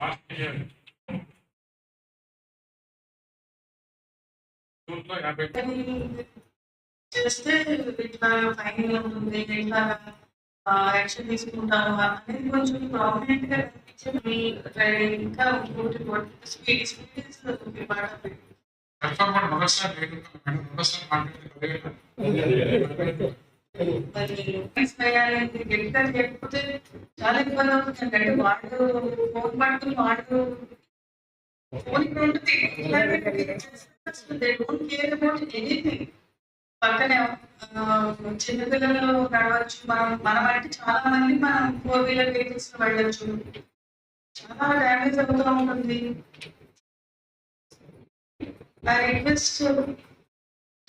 Last year జూన్లో యాభై చేస్తే ఇట్లా ఫైన్ ఉంటుంది ఇట్లా యాక్షన్ తీసుకుంటాము అనేది కొంచెం ప్రామినెంట్ గా కనిపించింది ఇంకా ఇంకోటి స్పీడ్ స్పీడ్ పాట పెర్ఫార్మర్ మొదటిసారి లేదు మేడం మొదటిసారి మాట్లాడితే మరి చాలా ఇబ్బంది అవుతుంది అంటే ఫోన్ పట్టుకుని వాడు ఫోన్ ఇక్కడ ఉంటుంది పక్కనే చిన్నపిల్లలు నడవచ్చు మనం మనం అంటే చాలా మంది మనం ఫోర్ వీలర్ వెహికల్స్లో చాలా డ్యామేజ్ అవుతూ ఉంటుంది request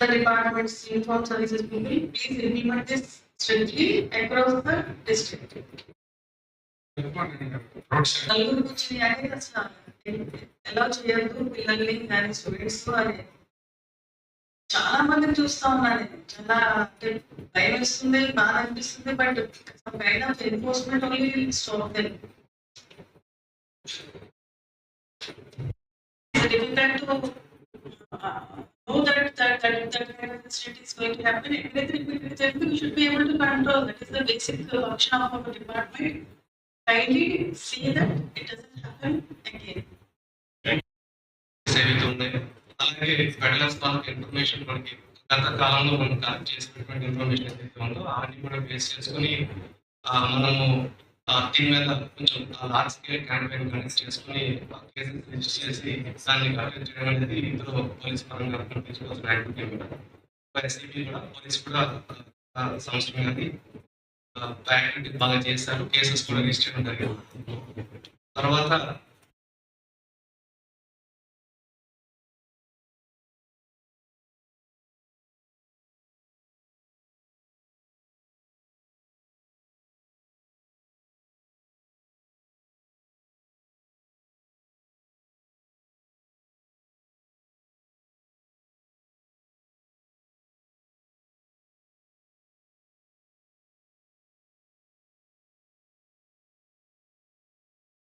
request uh, the department's uniform services people, please implement this strictly across the district. Road side నలుగురు కూర్చుని అనేది అసలు ఎలా చేయొద్దు పిల్లల్ని కానీ స్టూడెంట్స్ అని చాలా మందిని చూస్తా ఉన్నాను నేను. చాలా అంటే భయం వేస్తుంది బాధ అనిపిస్తుంది but kind of enforcement only stop them difficult to uh, know that that that that kind of incident is going to happen. Everything will be there. We should be able to control. That is the basic function of our department. Kindly see that it doesn't happen again. ఏవైతే అలాగే Federal's వాళ్ళకి information మనకి గత కాలంలో మనం collect చేసినటువంటి information ఏదైతే ఉందో అవన్నీ కూడా బేస్ చేసుకుని మనము దీని మీద కొంచెం లార్జ్ స్కేల్ క్యాంపెయిన్ కండక్ట్ చేసుకుని కేసెస్ రిజిస్టర్ చేసి దాన్ని కలెక్ట్ చేయడం అనేది ఇందులో పోలీస్ పరంగా తీసుకోవాల్సిన యాక్టివిటీ కూడా ఎస్ఐపి కూడా పోలీస్ కూడా సంవత్సరం కానీ యాక్టివిటీ బాగా చేస్తారు. కేసెస్ కూడా రిజిస్టర్ చేయడం జరిగింది. తర్వాత